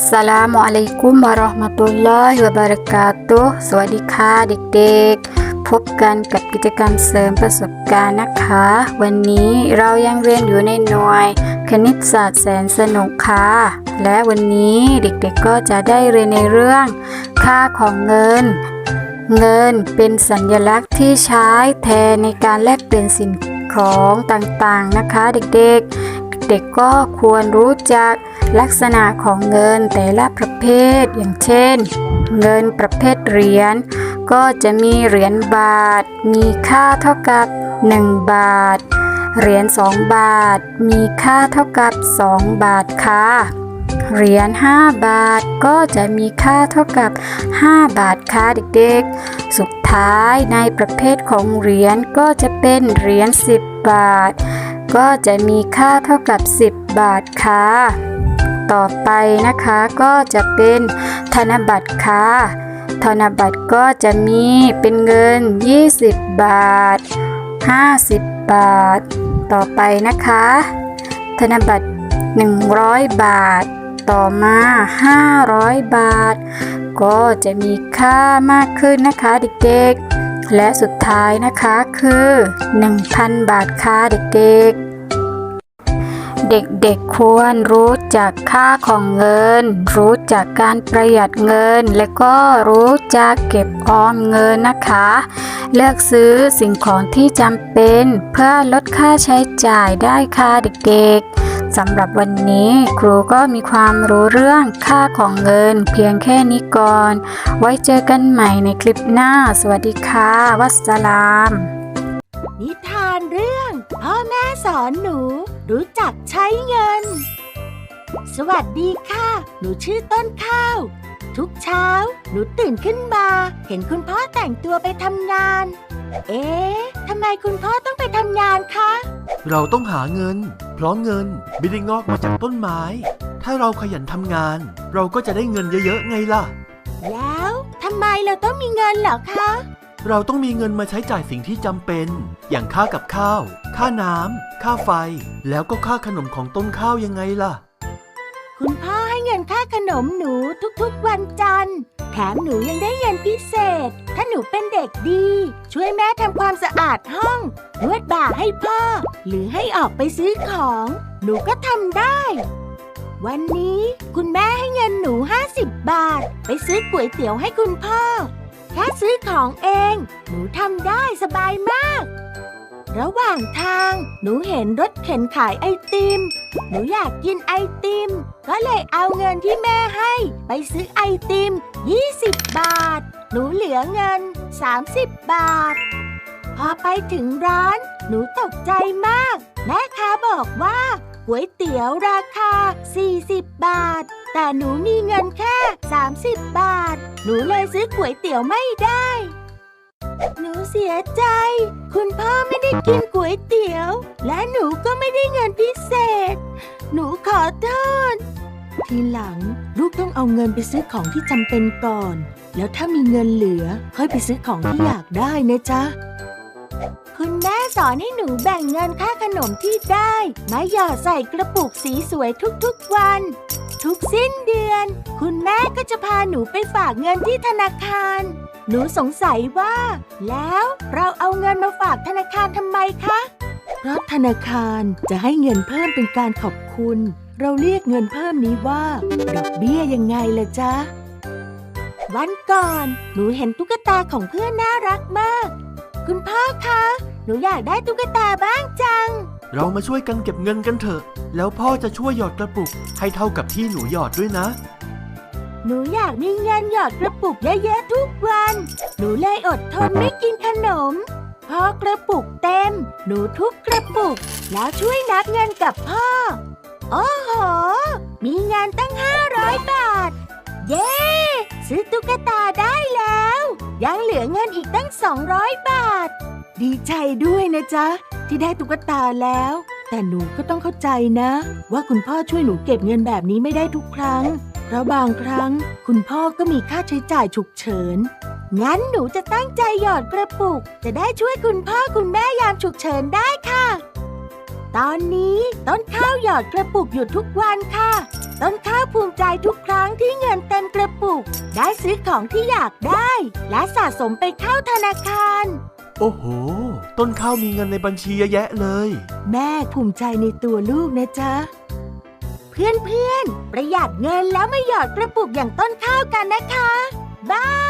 สสลามุอะลัยกุมวะเราะห์มะตุลลอฮิวะบะเราะกาตุฮ์สวัสดีค่ะเด็กๆ พบกันกับกิจกรรมเสริมประสบการณ์นะคะ วันนี้เรายังเรียนอยู่ในหน่วย คณิตศาสตร์แสนสนุกค่ะ และวันนี้เด็กๆก็จะได้เรียนในเรื่อง ค่าของเงิน เงินเป็นสัญลักษณ์ที่ใช้แทนในการแลกเปลี่ยนสิ่งของต่างๆนะคะ เด็กๆ เด็กๆก็ควรรู้จักลักษณะของเงินแต่ละประเภทอย่างเช่น เงินประเภทเหรียญก็จะมีเหรียญบาท มีค่าเท่ากับ 1 บาท เหรียญ2บาท มีค่าเท่ากับ 2 บาทค่ะเหรียญ5บาทก็จะมีค่าเท่ากับ 5 บาทค่ะเด็กๆ สุดท้ายในประเภทของเหรียญก็จะเป็นเหรียญ10 บาท ก็จะมีค่าเท่ากับ 10 บาทค่ะ ต่อไปนะคะก็จะเป็นธนบัตรค่ะ ธนบัตรก็จะมีเป็นเงิน 20 บาท 50 บาท ต่อไปนะคะ ธนบัตร 100 บาท ต่อมา 500 บาท ก็จะมีค่ามากขึ้นนะคะเด็กๆ และสุดท้ายนะคะคือ 1,000 บาทค่ะเด็กๆ เด็กๆควรรู้จักค่าของเงิน รู้จักการประหยัดเงิน และก็รู้จักเก็บออมเงินนะคะ เลือกซื้อสิ่งของที่จำเป็นเพื่อลดค่าใช้จ่ายได้ค่ะเด็กๆสำหรับวันนี้ครูก็มีความรู้เรื่องค่าของเงิน เพียงแค่นี้ก่อน ไว้เจอกันใหม่ในคลิปหน้า สวัสดีค่ะ วัสสลาม นิทานเรื่องพ่อแม่สอนหนูรู้จักใช้เงิน สวัสดีค่ะ หนูชื่อต้นข้าว ทุกเช้า หนูตื่นขึ้นมา เห็นคุณพ่อแต่งตัวไปทำงาน เอ๊ะทำไมคุณพ่อต้องไปทำงานคะ เราต้องหาเงิน เพราะเงินไม่ได้งอกมาจากต้นไม้ ถ้าเราขยันทำงาน เราก็จะได้เงินเยอะๆไงล่ะ แล้วทำไมเราต้องมีเงินเหรอคะ เราต้องมีเงินมาใช้จ่ายสิ่งที่จำเป็น อย่างค่ากับข้าว ค่าน้ำ ค่าไฟ แล้วก็ค่าขนมของต้นข้าวยังไงล่ะ คุณพ่อให้เงินค่าขนมหนูทุกๆวันจันทร์ แถมหนูยังได้เงินพิเศษ ถ้าหนูเป็นเด็กดี ช่วยแม่ทำความสะอาดห้อง นวดบ่าให้พ่อ หรือให้ออกไปซื้อของ หนูก็ทำได้ วันนี้คุณแม่ให้เงินหนู 50 บาท ไปซื้อก๋วยเตี๋ยวให้คุณพ่อ แค่ซื้อของเอง หนูทำได้สบายมาก ระหว่างทาง หนูเห็นรถเข็นขายไอติม หนูอยากกินไอติม ก็เลยเอาเงินที่แม่ให้ ไปซื้อไอติม 20 บาท หนูเหลือเงิน 30 บาท พอไปถึงร้าน หนูตกใจมาก แม่ค้าบอกว่าก๋วยเตี๋ยวราคา 40 บาท แต่หนูมีเงินแค่ 30 บาท หนูเลยซื้อก๋วยเตี๋ยวไม่ได้ หนูเสียใจ คุณพ่อไม่ได้กินก๋วยเตี๋ยว และหนูก็ไม่ได้เงินพิเศษ หนูขอโทษ ทีหลังลูกต้องเอาเงินไปซื้อของที่จำเป็นก่อน แล้วถ้ามีเงินเหลือ ค่อยไปซื้อของที่อยากได้นะจ๊ะคุณแม่สอนให้หนูแบ่งเงินค่าขนมที่ได้ มาหยอดใส่กระปุกสีสวยทุกๆวัน ทุกสิ้นเดือน คุณแม่ก็จะพาหนูไปฝากเงินที่ธนาคาร หนูสงสัยว่า แล้วเราเอาเงินมาฝากธนาคารทำไมคะ เพราะธนาคารจะให้เงินเพิ่มเป็นการขอบคุณ เราเรียกเงินเพิ่มนี้ว่าดอกเบี้ยยังไงล่ะจ๊ะ วันก่อน หนูเห็นตุ๊กตาของเพื่อนน่ารักมาก คุณพ่อคะ หนูอยากได้ตุ๊กตาบ้างจัง เรามาช่วยกันเก็บเงินกันเถอะ แล้วพ่อจะช่วยหยอดกระปุกให้เท่ากับที่หนูหยอดด้วยนะ หนูอยากมีเงินหยอดกระปุกเยอะๆทุกวัน หนูเลยอดทนไม่กินขนม พอกระปุกเต็ม หนูทุบกระปุก แล้วช่วยนับเงินกับพ่อ โอ้โห มีเงินตั้ง500บาท เย้ ซื้อตุ๊กตาได้แล้ว ยังเหลือเงินอีกตั้ง200บาท ดีใจด้วยนะจ๊ะ ที่ได้ตุ๊กตาแล้ว แต่หนูก็ต้องเข้าใจนะ ว่าคุณพ่อช่วยหนูเก็บเงินแบบนี้ไม่ได้ทุกครั้ง เพราะบางครั้ง คุณพ่อก็มีค่าใช้จ่ายฉุกเฉิน งั้นหนูจะตั้งใจหยอดกระปุก จะได้ช่วยคุณพ่อคุณแม่ยามฉุกเฉินได้ค่ะ ตอนนี้ต้นข้าวหยอดกระปุกอยู่ทุกวันค่ะต้นข้าวภูมิใจทุกครั้งที่เงินเต็มกระปุก ได้ซื้อของที่อยากได้ และสะสมไปเข้าธนาคาร โอ้โห ต้นข้าวมีเงินในบัญชีเยอะแยะเลย แม่ภูมิใจในตัวลูกนะจ๊ะ เพื่อนเพื่อนๆประหยัดเงินแล้วมาหยอดกระปุกอย่างต้นข้าวกันนะคะ บ้าย